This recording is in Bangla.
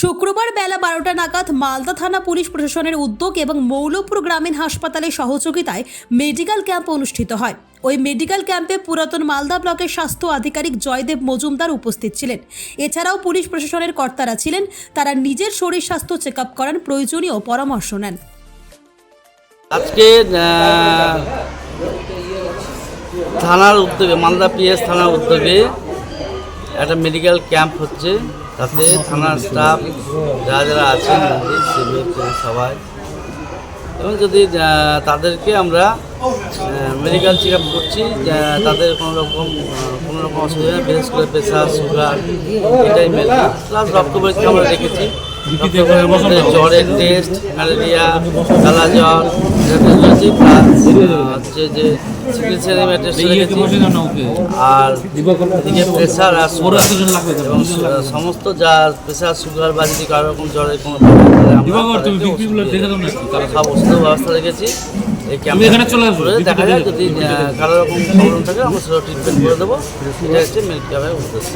শুক্রবার বেলা বারোটা নাগাদ মালদা থানা পুলিশ প্রশাসনের উদ্যোগ এবং মৌলপুর গ্রামীণ হাসপাতালের সহযোগিতায় মেডিকেল ক্যাম্প অনুষ্ঠিত হয়। ওই মেডিকেল ক্যাম্পে পুরাতন মালদা ব্লকের স্বাস্থ্য আধিকারিক জয়দেব মজুমদার উপস্থিত ছিলেন। এছাড়াও পুলিশ প্রশাসনের কর্তারা ছিলেন। তারা নিজের শরীর স্বাস্থ্য চেক আপ করান প্রয়োজনীয় পরামর্শ নেন। আজকে থানার উদ্যোগে, মালদা পিএস থানার উদ্যোগে একটা মেডিকেল ক্যাম্প হচ্ছে। তাতে থানার স্টাফ যারা যারা আছেন সবাই। এবং যদি তাদেরকে আমরা মেডিকেল চেক আপ করছি তাদের কোনো রকম কোনো রকম অসুবিধা বিশেষ করে প্রেশার সুগার এটাই মেলে প্লাস রক্ত পরীক্ষা আমরা রেখেছি জ্বরের টেস্ট ম্যালেরিয়া কালা জ্বর প্লাস হচ্ছে যে চিকিৎসা আর প্রেশার আর সুগার এবং সমস্ত যা প্রেশার সুগার বা যদি কারও রকম জ্বরের কোনো ওষুধ সব ব্যবস্থা রেখেছি। এই এখানে চলে আসবে, দেখা যায় যদি কারও রকম প্রবলেম থাকে আমরা সেটা ট্রিটমেন্ট করে দেবো। এটা হচ্ছে মিল্ক ক্যাম্পের উদ্দেশ্য